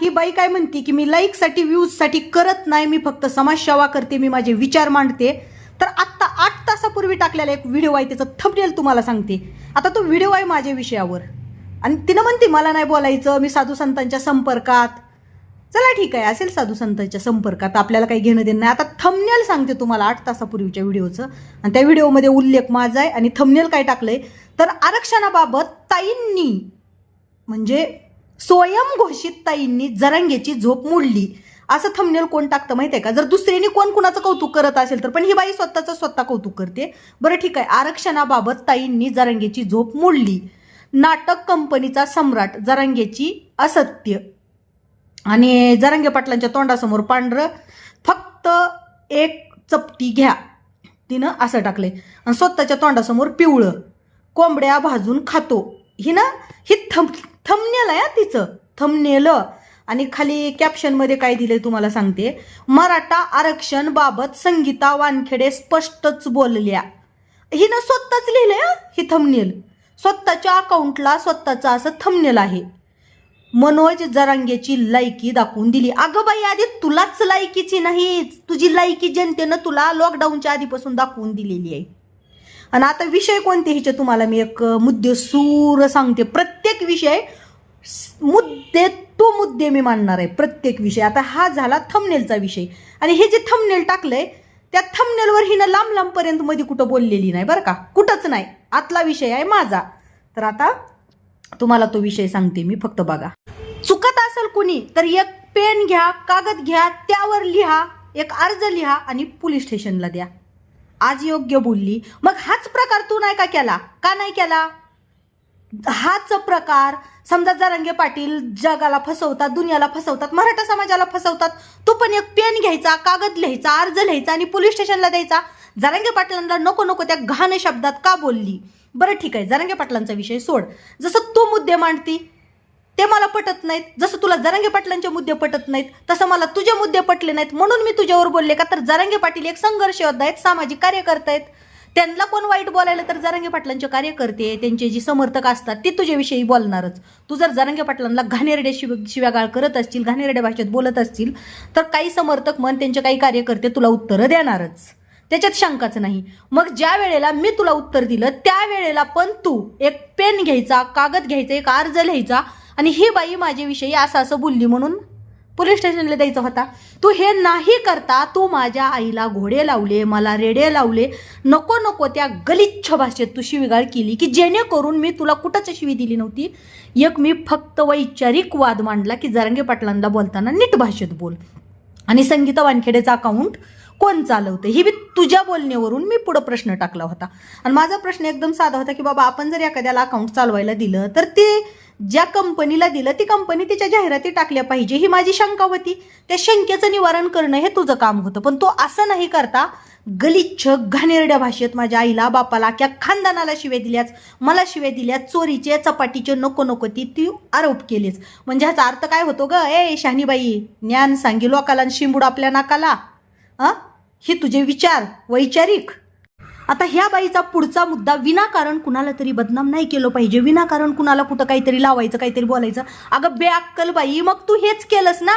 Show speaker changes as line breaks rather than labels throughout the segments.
ही बाई काय म्हणते की मी लाईकसाठी व्ह्यूजसाठी करत नाही मी फक्त समाजसेवा करते मी माझे विचार मांडते. तर आत्ता आठ तासापूर्वी टाकलेला एक व्हिडिओ आहे त्याचं थंबनेल तुम्हाला सांगते. आता तो व्हिडिओ आहे माझ्या विषयावर. आणि तिनं म्हणते मला नाही बोलायचं मी साधू संतांच्या संपर्कात. चला ठीक आहे असेल साधू संतांच्या संपर्कात आपल्याला काही घेणं देणं नाही. आता थंबनेल सांगते तुम्हाला आठ तासापूर्वीच्या व्हिडिओचं आणि त्या व्हिडिओमध्ये उल्लेख माझा आहे आणि थंबनेल काय टाकलंय? तर आरक्षणाबाबत ताईंनी म्हणजे स्वयंघोषित ताईंनी जरांगेची झोप मोडली. असं थंबनेल कोण टाकतं माहिती आहे का? जर दुसऱ्याने कोण कुणाचं कौतुक करत असेल तर. पण ही बाई स्वतःचं स्वतः कौतुक करते. बरं ठीक आहे. आरक्षणाबाबत ताईंनी जरांगेची झोप मोडली. नाटक कंपनीचा सम्राट जरांगेची असत्य. आणि जरांगे पाटलांच्या तोंडासमोर पांढरं फक्त एक चपटी घ्या. तिनं असं टाकले आणि स्वतःच्या तोंडासमोर पिवळं. कोंबड्या भाजून खातो. ही ना ही थम थमनेल आहे तिचं. थमनेल. आणि खाली कॅप्शनमध्ये काय दिलंय तुम्हाला सांगते. मराठा आरक्षण बाबत संगीता वानखेडे स्पष्टच बोलल्या. हिनं स्वतःच लिहिलंय ही थमनेल. स्वतःच्या अकाउंटला स्वतःचं असं थमनेल आहे. मनोज जरांगेची लायकी दाखवून दिली. अगं बाई आधी तुलाच लायकीची नाही तुझी लायकी जनतेनं तुला लॉकडाऊनच्या आधीपासून दाखवून दिलेली आहे. आणि आता विषय कोणते ह्याचे तुम्हाला मी एक मुद्दे सूर सांगते. प्रत्येक विषय मुद्दे तो मुद्दे मी मांडणार आहे प्रत्येक विषय. आता हा झाला थमनेलचा विषय. आणि हे जे थमनेल टाकलंय त्या थमनेलवर हिनं लांब लांबपर्यंत मध्ये कुठं बोललेली नाही बरं का? कुठंच नाही. आतला विषय आहे माझा. तर आता तुम्हाला तो विषय सांगते मी फक्त बघा. चुकत असेल कुणी तर एक पेन घ्या कागद घ्या त्यावर लिहा एक अर्ज लिहा आणि पोलीस स्टेशनला द्या. आज योग्य बोलली. मग हाच प्रकार तू नाही का केला? का नाही केला? हाच प्रकार समजा जरांगे पाटील जगाला फसवतात दुनियाला फसवतात मराठा समाजाला फसवतात तो पण एक पेन घ्यायचा कागद लिहायचा अर्ज लिहायचा आणि पोलीस स्टेशनला द्यायचा. जरांगे पाटलांना नको नको त्या घाण शब्दात का बोलली? बरं ठीक आहे जरांगे पाटलांचा विषय सोड. जसं तू मुद्दे मांडती ते मला पटत नाहीत. जसं तुला जरांगे पाटलांचे मुद्दे पटत नाहीत तसं मला तुझे मुद्दे पटले नाहीत. म्हणून मी तुझ्यावर बोलले का तर जरांगे पाटील एक संघर्ष योद्धा आहेत सामाजिक कार्यकर्ता आहेत. त्यांना कोण वाईट बोलायला तर जरांगे पाटलांचे कार्यकर्ते त्यांचे जी समर्थक असतात ते तुझ्याविषयी बोलणारच. तू जर जरांगे पाटलांना घाणेरडे शिव शिव्यागाळ करत असतील घाणेरड्या भाषेत बोलत असतील तर काही समर्थक मन त्यांचे काही कार्यकर्ते तुला उत्तरं देणारच. त्याच्यात शंकाच नाही. मग ज्या वेळेला मी तुला उत्तर दिलं त्यावेळेला पण तू एक पेन घ्यायचा कागद घ्यायचा एक अर्ज लिहायचा आणि ही बाई माझ्याविषयी असं असं बोलली म्हणून पोलीस स्टेशनला द्यायचा होता. तू हे नाही करता तू माझ्या आईला घोडे लावले मला रेडे लावले. नको नको त्या गलिच्छ भाषेत तू शिवीगाळ केली की जेणेकरून मी तुला कुठंच शिवी दिली नव्हती. एक मी फक्त वैचारिक वाद मांडला की जरांगे पाटलांना बोलताना नीट भाषेत बोल. आणि संगीता वानखेडेचा अकाउंट कोण चालवतं? ही बी तुझ्या बोलण्यावरून मी पुढं प्रश्न टाकला होता. आणि माझा प्रश्न एकदम साधा होता की बाबा आपण जर एखाद्याला अकाउंट चालवायला दिलं तर ते ज्या कंपनीला दिलं ती कंपनी तिच्या जाहिराती टाकल्या पाहिजे. ही माझी शंका होती. त्या शंकेचं निवारण करणं हे तुझं काम होतं. पण तो असं नाही करता गलिच्छ घाणेरड्या भाषेत माझ्या आईला बापाला क्या खानदानाला शिवे दिल्याच मला शिवे दिल्याच चोरीचे चपाटीचे नको नको ती ती आरोप केलीस. म्हणजे ह्याचा अर्थ काय होतो ग? ए शहाणीबाई ज्ञान सांगी लोकाला शिंबूड आपल्या नाकाला. हा हे तुझे विचार वैचारिक. आता ह्या बाईचा पुढचा मुद्दा विनाकारण कुणाला तरी बदनाम नाही केलं पाहिजे. विनाकारण कुणाला कुठं काहीतरी लावायचं काहीतरी बोलायचं. अगं बेअक्कल बाई मग तू हेच केलंस ना?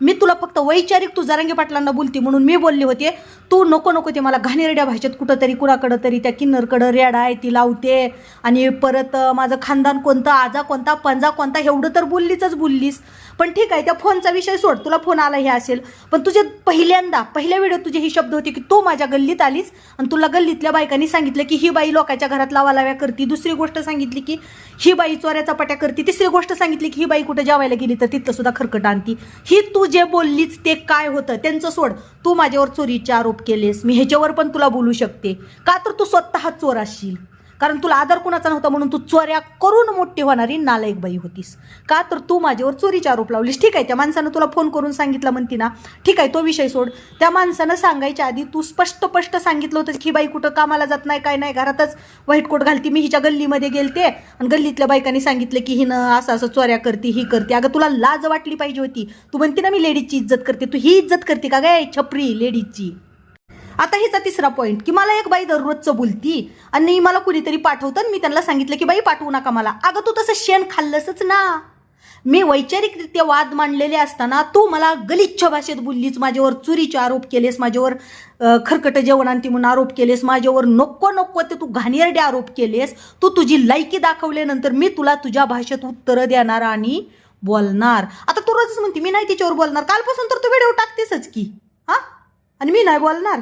मी तुला फक्त वैचारिक तू जरांगे पाटलांना बोलती म्हणून मी बोलले होते. तू नको नको ते मला घाणेरड्या भाषेत कुठं तरी कुणाकडं तरी त्या किन्नरकडं रेडा आहे ती लावते. आणि परत माझं खानदान कोणतं आजा कोणता पंजा कोणता एवढं तर बोललीच बोललीस. पण ठीक आहे त्या फोनचा विषय सोड तुला फोन आला हे असेल. पण तुझे पहिल्यांदा पहिल्या वेळेत तुझे ही शब्द होते की तू माझ्या गल्लीत आलीस आणि तुला गल्लीतल्या बायकांनी सांगितलं की ही बाई लोकांच्या घरात लावालाव्या करते. दुसरी गोष्ट सांगितली की ही बाई चोऱ्याचा पट्या करते. तिसरी गोष्ट सांगितली की ही बाई कुठं जेवायला गेली तर तिथलं सुद्धा खरकट आणती. ही तू जे बोललीच ते काय होतं त्यांचं सोड. तू माझ्यावर चोरीचे आरोप केलेस मी ह्याच्यावर पण तुला बोलू शकते. का तर तू स्वतः चोर असशील. कारण तुला आदर कुणाचा नव्हता म्हणून तू चोऱ्या करून मोठी होणारी नालायक बाई होतीस. का तर तू माझ्यावर चोरीचा आरोप लावलीस. ठीक आहे त्या माणसानं तुला फोन करून सांगितलं म्हणती ना. ठीक आहे तो विषय सोड. त्या माणसानं सांगायच्या आधी तू स्पष्ट स्पष्ट सांगितलं होतं की बाई कुठं कामाला जात नाही काय नाही घरातच व्हाईट कोट घालती. मी हिच्या गल्लीमध्ये गेलते आणि गल्लीतल्या बायकांनी सांगितलं की हिनं असं असं चोऱ्या करते ही करते. अगं तुला लाज वाटली पाहिजे होती. तू म्हणते ना मी लेडीजची इज्जत करते. तू ही इज्जत करते का काय छपरी लेडीजची? आता हिचा तिसरा पॉईंट की मला एक बाई दररोजचं बोलती आणि मला कुणीतरी पाठवतं आणि मी त्यांना सांगितलं की बाई पाठवू नका मला. अगं तू तसं शेण खाल्लंसच ना. मी वैचारिकरित्या वाद मांडलेले असताना तू मला गलिच्छ भाषेत बोललीस माझ्यावर चुरीचे आरोप केलेस माझ्यावर खरकट जेवण आणती म्हणून आरोप केलेस माझ्यावर नको नको ते तू घाणेरडे आरोप केलेस तू तुझी लायकी दाखवल्यानंतर मी तुला तुझ्या भाषेत उत्तरं देणार आणि बोलणार. आता तू रोजच म्हणते मी नाही तिच्यावर बोलणार. कालपासून तर तू व्हिडिओ टाकतेसच की. हा? आणि मी नाही बोलणार.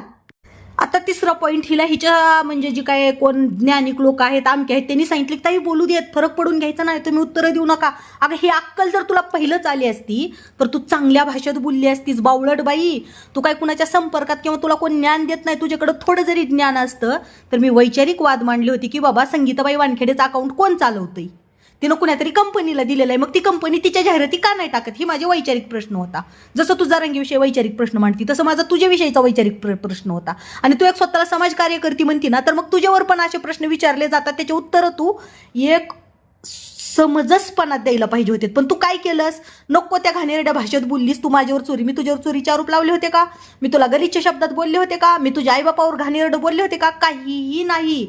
आता तिसरा पॉईंट हिला हिच्या म्हणजे जी काय कोण ज्ञानिक लोक आहेत आमके आहेत त्यांनी सांगितले की ताई बोलू देत फरक पडून घ्यायचा नाही तुम्ही उत्तरं देऊ नका. अगं ही अक्कल जर तुला पहिलंच आली असती तर तू चांगल्या भाषेत बोलली असतीस बावळट बाई. तू काय कुणाच्या संपर्कात किंवा तुला कोण ज्ञान देत नाही तुझ्याकडं थोडं जरी ज्ञान असतं तर मी वैचारिक वाद मांडली होती की बाबा संगीताबाई वानखेडेचं अकाउंट कोण चालवतंय? तिनं कुणातरी कंपनीला दिलेलं आहे. मग ती कंपनी तिच्या जाहिराती का नाही टाकत? ही माझे वैचारिक प्रश्न होता. जसं तुझा रंगीविषयी वैचारिक प्रश्न मांडती तसं माझा तुझ्याविषयीचा वैचारिक प्र- प्रश्न होता. आणि तू एक स्वतःला समाजकार्य करती म्हणती ना तर मग तुझ्यावर पण असे प्रश्न विचारले जातात. त्याचे उत्तरं तू एक समजसपणात द्यायला पाहिजे होते. पण तू काय केलंस? नको त्या घाणेरड्या भाषेत बोललीस. तू माझ्यावर चोरी मी तुझ्यावर चोरीचे आरोप लावले होते का? मी तुला गलिच्छ शब्दात बोलले होते का? मी तुझ्या आईबापावर घाणेरडं बोलले होते का? काहीही नाही.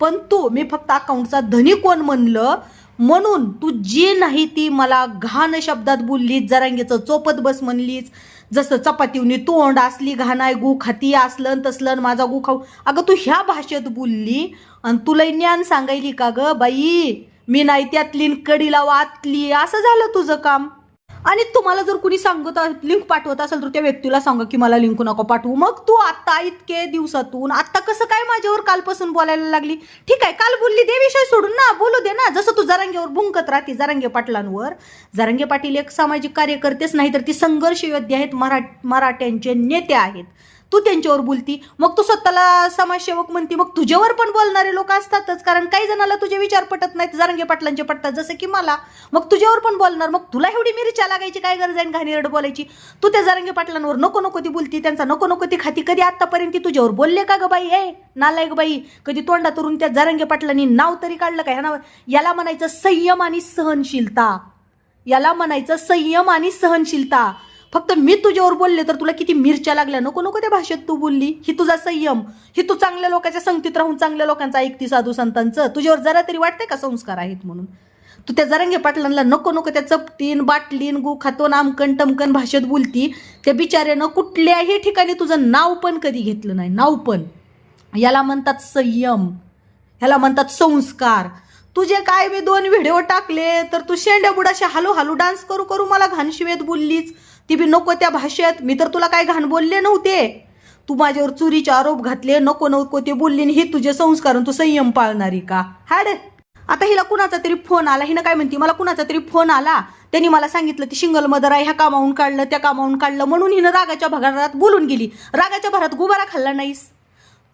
पण तू मी फक्त अकाउंटचा धनी कोण म्हणलं? म्हणून तू जी नाही ती मला घाण शब्दात बोललीस जरांगेचं चोपत बस म्हणलीस जसं चपातीवनी तोंड असली घाण आहे गु खाती असलं न तसलं न माझा गु खाऊ. अगं तू ह्या भाषेत बोलली आणि तुला ज्ञान सांगायली का ग बाई? मी नाही त्यातली न कडीला वाचली असं झालं तुझं काम? आणि तुम्हाला जर कुणी सांगत लिंक पाठवत असेल तर त्या व्यक्तीला सांगा की मला लिंक नको पाठवू. मग तू आता इतके दिवसातून आता कसं काय माझ्यावर कालपासून बोलायला लागली? ठीक आहे काल बोलली दे विषय सोडून ना बोलू दे ना. जसं तू जरांगेवर भुंकत राहते जरांगे पाटलांवर. जरांगे पाटील एक सामाजिक कार्यकर्तेच नाही तर ती संघर्ष योद्धे आहेत मरा मराठ्यांचे नेते आहेत. तू त्यांच्यावर बोलती मग तू स्वतःला समाजसेवक म्हणती मग तुझ्यावर पण बोलणारे लोक असतातच कारण काही जणाला तुझे विचार पटत नाहीत जारंगे पाटलांचे पटतात जसं की मला. मग तुझ्यावर पण बोलणार मग तुला एवढी मिरच्या लागायची काय गरज आहे घाणीरड बोलायची? तू त्या जारंगे पाटलांवर नको नको ती बोलती त्यांचा नको नको ती खाती कधी आतापर्यंत ती तुझ्यावर बोलले का ग बाई? ए नालायक बाई कधी तोंडातून त्या जारंगे पाटलांनी नाव तरी काढलं का? ह्या याला म्हणायचं संयम आणि सहनशीलता. याला म्हणायचं संयम आणि सहनशीलता. फक्त मी तुझ्यावर बोलले तर तुला किती मिरच्या लागल्या? नको नको त्या भाषेत तू बोलली. ही तुझा संयम. ही तू चांगल्या लोकांच्या संगतीत राहून चांगल्या लोकांचा ऐकती साधू संतांचं. तुझ्यावर जरा तरी वाटतंय का संस्कार आहेत म्हणून? तू त्या जरंगे पाटलांना नको नको त्या चपटीन बाटलीन गु खातो नामकन टमकन भाषेत बोलती. त्या बिचाऱ्यानं कुठल्याही ठिकाणी तुझं नाव पण कधी घेतलं नाही. नाव पण. याला म्हणतात संयम. ह्याला म्हणतात संस्कार. तुझे काय मी दोन व्हिडिओ टाकले तर तू शेंड्या बुडाशी हालू हालू डान्स करू करू मला घाण शिवेत बोललीच ती बी नको त्या भाषेत. मी तर तुला काय घाण बोलले नव्हते. तू माझ्यावर चोरीचे आरोप घातले नको नको ते बोलली हे तुझे संस्कार तू संयम पाळणारी का? हाड. आता हिला कुणाचा तरी फोन आला हिनं काय म्हणते मला कुणाचा तरी फोन आला. त्यांनी मला सांगितलं ती सिंगल मदर आहे ह्या कामावून काढलं त्या कामावून काढलं म्हणून हिनं रागाच्या भरात बोलून गेली. रागाच्या भरात गुबारा खाल्ला नाहीस.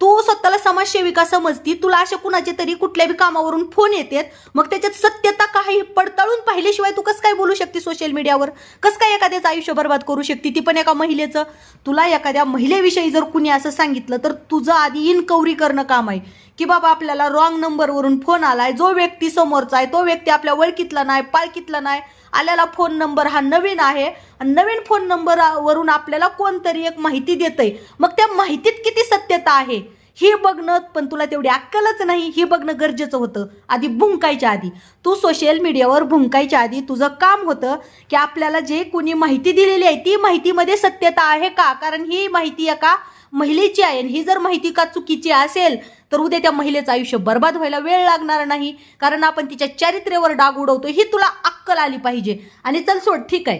तू समाजसेविका समजती तुला अशा कुणाचे तरी कुठल्या बी कामावरून फोन येतात मग त्याच्यात सत्यता काही पडताळून पाहिल्याशिवाय तू कसं काय बोलू शकते सोशल मीडियावर कसं काय एखाद्याचं आयुष्य बर्बाद करू शकते? ती पण एका महिलेचं. तुला एखाद्या महिलेविषयी जर कुणी असं सांगितलं तर तुझं आधी इनकवरी करणं काम आहे. की बाबा आपल्याला रॉंग नंबरवरून फोन आलाय जो व्यक्ती समोरचा आहे तो व्यक्ती आपल्या ओळखीतला नाही पाळखीतला नाही आलेला फोन नंबर हा नवीन आहे. आणि नवीन फोन नंबरवरून आपल्याला कोणतरी एक माहिती देतंय. मग त्या माहितीत किती सत्यता आहे? ही बघणं पण तुला तेवढी अक्कलच नाही. ही बघणं गरजेचं होतं. आधी भुंकायच्या आधी. तू सोशल मीडियावर भुंकायच्या आधी तुझं काम होतं की आपल्याला जे कुणी माहिती दिलेली आहे ती माहितीमध्ये सत्यता आहे का? कारण ही माहिती एका महिलेची आहे आणि ही जर माहिती का चुकीची असेल तर उद्या त्या महिलेचं आयुष्य बर्बाद व्हायला वेळ लागणार नाही. कारण आपण तिच्या चारित्र्यावर डाग उडवतो ही तुला अक्कल आली पाहिजे. आणि चल सोड ठीक आहे.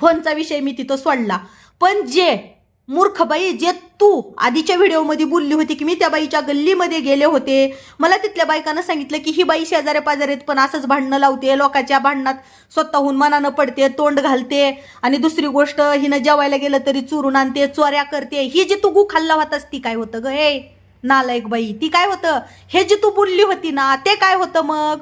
फोनचा विषय मी तिथं सोडला. पण जे मूर्ख बाई जे तू आधीच्या व्हिडिओमध्ये बोलली होती की मी त्या बाईच्या गल्लीमध्ये गेले होते. मला तिथल्या बायकानं सांगितलं की ही बाई शेजाऱ्या पाजाऱ्यात पण असंच भांडणं लावते लोकांच्या भांडणात स्वतःहून मनानं पडते तोंड घालते. आणि दुसरी गोष्ट हिनं जेवायला गेलं तरी चुरून आणते चोऱ्या करते. ही जी तू गु खाल्ला होतास ती काय होतं ग? हे नालायक बाई ती काय होतं? हे जी तू बोलली होती ना ते काय होतं मग?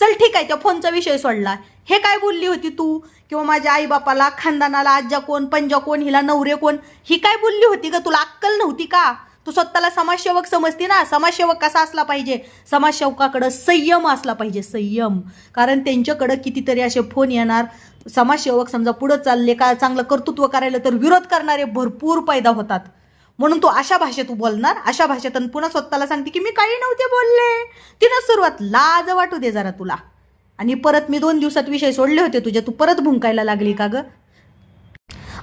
चल ठीक आहे त्या फोनचा विषय सोडला. हे काय बोलली होती तू? किंवा माझ्या आईबापाला खानदानाला आज्जा कोण पंजा कोण हिला नवरे कोण ही काय बोलली होती ग? तुला अक्कल नव्हती का? तू स्वतःला समाजसेवक समजते ना? समाजसेवक कसा असला पाहिजे? समाजसेवकाकडं संयम असला पाहिजे संयम. कारण त्यांच्याकडं कितीतरी असे फोन येणार. समाजसेवक समजा पुढं चालले का चांगलं कर्तृत्व करायला तर विरोध करणारे भरपूर पैदा होतात. म्हणून तू अशा भाषेत बोलणार अशा भाषेत आणि पुन्हा स्वतःला सांगते की मी काही नव्हते बोलले. तिनं सुरुवात लाज वाटू दे जरा तुला. आणि परत मी दोन दिवसात विषय सोडले होते तुझे तू परत भुंकायला लागली का ग?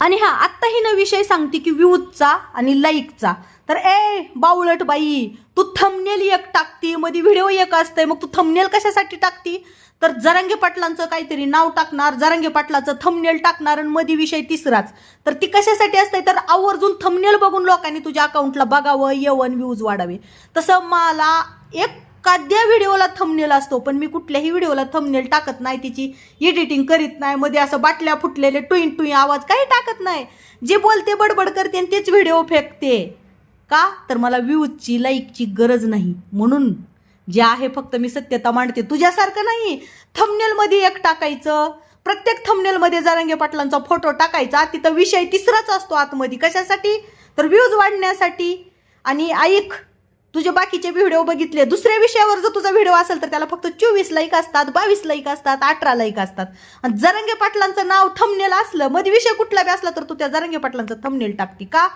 आणि हा आत्ता न विषय सांगते की व्ह्यूजचा आणि लाईकचा. तर ए बावळट बाई तू थमनेल एक टाकती मध्ये व्हिडिओ एक असतंय मग तू थमनेल कशासाठी टाकती? तर जरांगे पाटलांचं काहीतरी नाव टाकणार जरांगे पाटलाचं थमनेल टाकणार आणि मधी विषय तिसराच. तर ती कशासाठी असते? तर आवर्जून थमनेल बघून लोकांनी तुझ्या अकाउंटला बघावं येवन व्ह्यूज वाढावे. तसं मला एक एखाद्या व्हिडिओला थंबनेल असतो पण मी कुठल्याही व्हिडिओला थंबनेल टाकत नाही तिची एडिटिंग करीत नाही मध्ये असं बाटल्या फुटलेले टुईन टुई आवाज काही टाकत नाही. जे बोलते बडबड करते आणि तेच व्हिडिओ फेकते. का? तर मला व्ह्यूजची लाईकची गरज नाही. म्हणून जे आहे फक्त मी सत्यता मांडते. तुझ्यासारखं नाही. थमनेलमध्ये एक टाकायचं. प्रत्येक थमनेलमध्ये जरंगे पाटलांचा फोटो टाकायचा. तिथं विषय तिसराच असतो आतमध्ये. कशासाठी? तर व्ह्यूज वाढण्यासाठी. आणि ऐक तुझे बाकीचे व्हिडिओ बघितले. दुसऱ्या विषयावर जर तुझा व्हिडिओ असेल तर त्याला फक्त चोवीस लाईक असतात बावीस लाईक असतात अठरा लाईक असतात. आणि जरंगे पाटलांचं नाव थमनेल असलं मध्ये विषय कुठला बी असला तर तू त्या जरंगे पाटलांचं थमनेल टाकते का?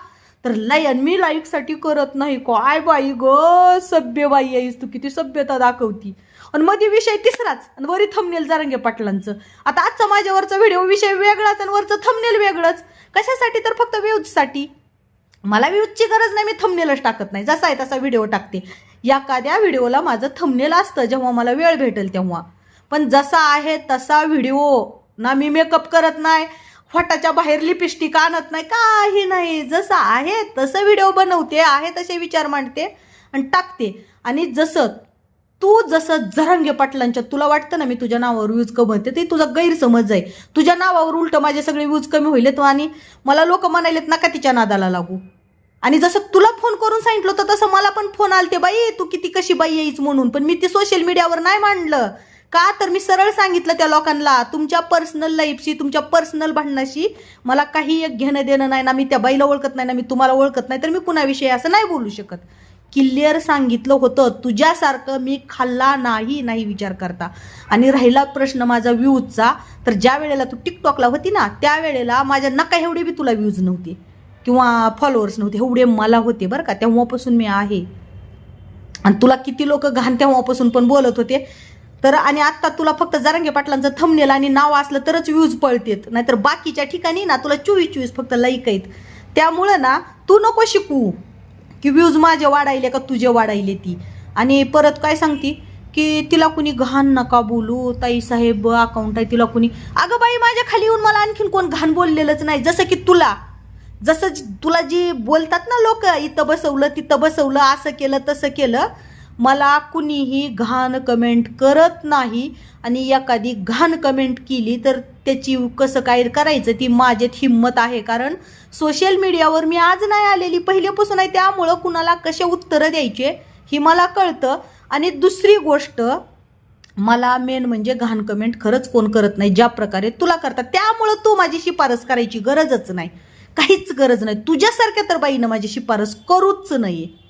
तर लायन मी लाईकसाठी करत नाही को. आय बाई ग सभ्य बाई आहेस तू किती सभ्यता दाखवती. आणि मध्ये विषय तिसराच आणि वरी थमनेल जरंगे पाटलांचं. आता आजचा माझ्यावरचा व्हिडिओ विषय वेगळाच आणि वरचं थमनेल वेगळंच. कशासाठी तर फक्त व्ह्यूजसाठी मला व्ह्यूजची गरज नाही मी थमनेलच टाकत नाही. जसा आहे तसा व्हिडिओ टाकते. एखाद्या व्हिडिओला माझं थमनेल असतं जेव्हा मला वेळ भेटेल तेव्हा. पण जसा आहे तसा व्हिडिओ ना मी मेकअप करत नाही फटाच्या बाहेर लिपस्टिक आणत नाही. काही नाही. जसं आहे तसं व्हिडिओ बनवते आहे तसे विचार मांडते आणि टाकते. आणि जसं तू जसं झरंगे पाटलांच्या तुला वाटतं ना मी तुझ्या नावावर व्ह्यूज कमवते ते तुझा गैरसमज आहे. तुझ्या नावावर उलट माझे सगळे व्यूज कमी होईल तो आणि मला लोक म्हणालेत नका तिच्या नादाला लागू. आणि जसं तुला फोन करून सांगितलं होतं तसं मला पण फोन आलते बाई. तू किती कशी बाई यायच म्हणून. पण मी ते सोशल मीडियावर नाही मांडलं. का तर मी सरळ सांगितलं त्या लोकांना तुमच्या पर्सनल लाईफशी तुमच्या पर्सनल भांडणाशी मला काही एक घेणं देणं नाही ना मी त्या बाईला ओळखत नाही ना मी तुम्हाला ओळखत नाही तर मी कुणाविषयी असं नाही बोलू शकत. क्लिअर सांगितलं होतं तुझ्यासारखं मी खाल्ला नाही नाही विचार करता. आणि राहिला प्रश्न माझा व्ह्यूजचा तर ज्या वेळेला तू टिकटॉकला होती ना त्यावेळेला माझ्या नका एवढे बी तुला व्ह्यूज नव्हते. किंवा फॉलोअर्स नव्हते एवढे मला होते बरं का तेव्हापासून मी आहे. आणि तुला किती लोक घाण तेव्हापासून पण बोलत होते तर आणि आत्ता तुला फक्त जरंगे पाटलांचं थंबनेल आणि नाव असलं तरच व्ह्यूज पळतेत. नाहीतर बाकीच्या ठिकाणी ना तुला चोवीस चोवीस फक्त लाईक आहेत. त्यामुळं ना तू नको शिकू की व्ह्यूज माझे वाढायले का तुझे वाढायले ती. आणि परत काय सांगती? की तिला कुणी घाण नका बोलू ताई साहेब अकाउंट आहे तिला कुणी. अगं बाई माझ्या खाली येऊन मला आणखीन कोण घाण बोललेलंच नाही. जसं की तुला. जसं तुला जी बोलतात ना लोक इथं बसवलं तिथं बसवलं असं केलं तसं केलं मला कुणीही घाण कमेंट करत नाही. आणि एखादी घाण कमेंट केली तर त्याची कसं काय करायचं? ती माझ्यात हिंमत आहे. कारण सोशल मीडियावर मी आज नाही आलेली. पहिल्यापासून आहे. त्यामुळं कुणाला कसे उत्तरं द्यायचे ही मला कळतं. आणि दुसरी गोष्ट मला मेन म्हणजे घाण कमेंट खरंच कोण करत नाही. ज्या प्रकारे तुला करतात. त्यामुळं तू माझी शिफारस करायची गरजच नाही. काहीच गरज नाही. तुझ्यासारख्या तर बाईनं माझी शिफारस करूच नये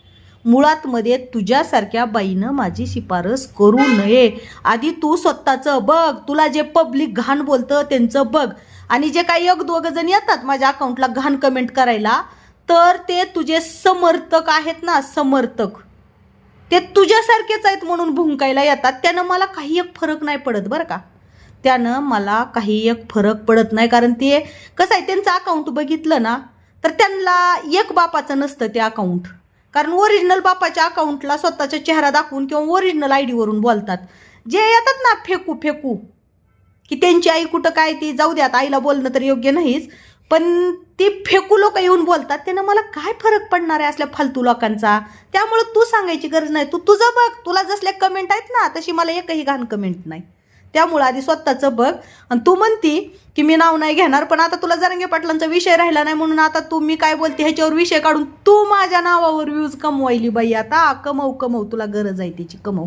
मुळात मध्ये तुझ्यासारख्या बाईनं माझी शिफारस करू नये. आधी तू स्वतःचं बघ. तुला जे पब्लिक घाण बोलतं त्यांचं बघ. आणि जे काही एक दोघं जण येतात माझ्या अकाउंटला घाण कमेंट करायला तर ते तुझे समर्थक आहेत ना समर्थक. ते तुझ्यासारखेच आहेत म्हणून भुंकायला येतात. त्यानं मला काही एक फरक नाही पडत बरं का. त्यानं मला काही एक फरक पडत नाही. कारण ते कसं आहे त्यांचं अकाउंट बघितलं ना तर त्यांना एक बापाचं नसतं ते अकाउंट कारण ओरिजिनल बापाच्या अकाउंटला स्वतःचा चेहरा दाखवून किंवा ओरिजिनल आय डीवरून बोलतात. जे येतात ना फेकू फेकू की त्यांची आई कुठं काय ती जाऊ द्यात आईला बोलणं तर योग्य नाहीच पण ती फेकू लोक येऊन बोलतात त्यानं मला काय फरक पडणार आहे असल्या फालतू लोकांचा? त्यामुळं तू सांगायची गरज नाही. तू तुझं बघ तुला जसल्या कमेंट आहेत ना तशी मला एकही घाण कमेंट नाही. त्यामुळं आधी स्वतःचं बघ. आणि तू म्हणती की मी नाव नाही घेणार पण आता तुला जरंगे पाटलांचा विषय राहिला नाही म्हणून आता तू मी काय बोलते ह्याच्यावर विषय काढून तू माझ्या नावावर व्ह्यूज कमवायली बाई. आता कमव कमव तुला गरज आहे त्याची कमव.